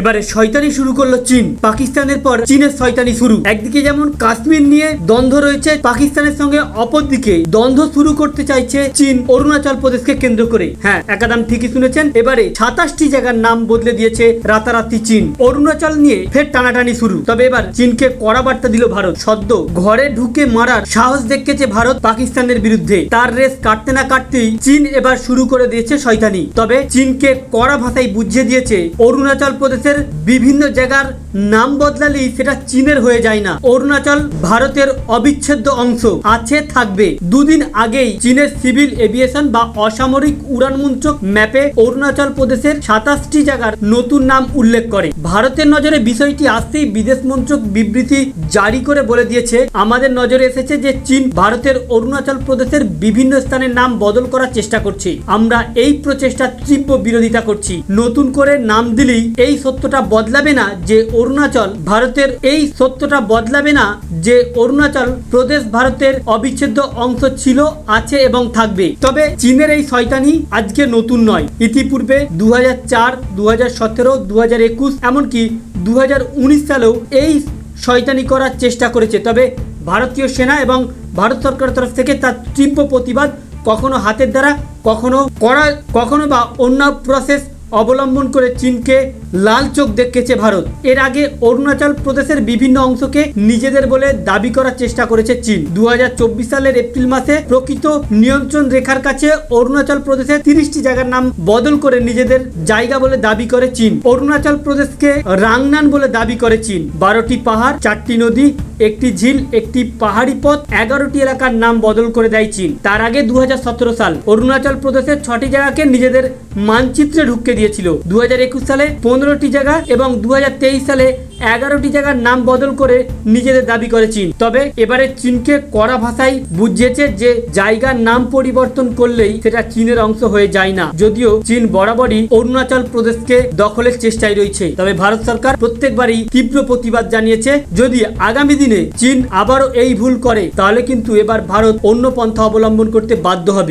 এবারে শয়তানি শুরু করল চীন। পাকিস্তানের পর চীনের শয়তানি শুরু। একদিকে যেমন কাশ্মীর নিয়ে দ্বন্দ্ব রয়েছে, পাকিস্তানের সঙ্গে অপরদিকে দ্বন্দ্ব শুরু করতে চাইছে চীন অরুণাচল প্রদেশকে কেন্দ্র করে। হ্যাঁ একাদাম ঠিকই শুনেছেন, এবারে সাতাশটি জায়গার নাম বদলে দিয়েছে রাতারাতি চীন। অরুণাচল নিয়ে ফের টানাটানি শুরু। তবে এবার চীনকে কড়া বার্তা দিল ভারত। সদ্য ঘরে ঢুকে মারার সাহস দেখেছে ভারত পাকিস্তানের বিরুদ্ধে। তার রেস কাটতে না কাটতেই চীন এবার শুরু করে দিয়েছে শয়তানি। তবে চীনকে কড়া ভাষায় বুঝিয়ে দিয়েছে অরুণাচল প্রদেশের বিভিন্ন জায়গার নাম বদলালেই সেটা চীনের হয়ে যায় না। অরুণাচল ভারতের অবিচ্ছেদ্য অংশ আছে, থাকবে। দুদিন আগেই চীনের সিভিল এভিয়েশন বা অসামরিক উড়ান মন্ত্রক ম্যাপে অরুণাচল প্রদেশের সাতাশটি জায়গার নতুন নাম উল্লেখ করে। ভারতের নজরে বিষয়টি আসতেই বিদেশ মন্ত্রক বিবৃতি জারি করে বলে দিয়েছে। আমাদের নজরে এসেছে যে চীন ভারতের অরুণাচল প্রদেশের বিভিন্ন স্থানের নাম বদল করার চেষ্টা করছে। আমরা এই প্রচেষ্টার তীব্র বিরোধিতা করছি। নতুন করে নাম দিলেই এই সত্যটা বদলাবে না যে অরুণাচল ভারতের, এই সত্যটা বদলাবে না যে অরুণাচল প্রদেশ ভারতের অবিচ্ছেদ্য অংশ ছিল, আছে এবং থাকবে। তবে চীনের এই শয়তানি আজকে নতুন নয়। ইতিপূর্বে দু হাজার চার দু হাজার সতেরো দু হাজার একুশ, এমনকি দু হাজার উনিশ সালেও এই শয়তানি করার চেষ্টা করেছে। তবে ভারতীয় সেনা এবং ভারত সরকারের তরফ থেকে তার তীব্র প্রতিবাদ কখনো হাতের দ্বারা, কখনো করা, কখনো বা অন্য প্রসেস অবলম্বন করে চীনকে লাল চোখ দেখেছে ভারত। এর আগে অরুণাচল প্রদেশের বিভিন্ন অংশকে নিজেদের বলে দাবি করার চেষ্টা করেছে চীন। দুহাজার চব্বিশ সালের এপ্রিল মাসে প্রকৃত নিয়ন্ত্রণ রেখার কাছে অরুণাচল প্রদেশের তিরিশটি জায়গার নাম বদল করে নিজেদের জায়গা বলে দাবি করে চীন। অরুণাচল প্রদেশকে রাংনান বলে দাবি করে চীন। বারোটি পাহাড়, চারটি নদী, একটি ঝিল, একটি পাহাড়ি পথ, এগারোটি এলাকার নাম বদল করে দেয় চীন। তার আগে দু হাজার সতেরো সাল অরুণাচল প্রদেশের ছটি জায়গাকে নিজেদের মানচিত্রে ঢুকিয়ে দিয়েছিল। দুই হাজার একুশ সালে পনেরোটি জায়গা এবং দু হাজার তেইশ সালে এগারোটি জায়গার নাম বদল করে নিজেদের দাবি করে চীন। তবে এবারে চীনকে কড়া ভাষায় বুঝিয়েছে যে জায়গার নাম পরিবর্তন করলেই সেটা চীনের অংশ হয়ে যায় না। যদিও চীন বরাবরই অরুণাচল প্রদেশকে দখলের চেষ্টায় রয়েছে। তবে ভারত সরকার প্রত্যেকবারই তীব্র প্রতিবাদ জানিয়েছে, যদি আগামী দিনে চীন আবারও এই ভুল করে, তাহলে কিন্তু এবার ভারত অন্য পন্থা অবলম্বন করতে বাধ্য হবে।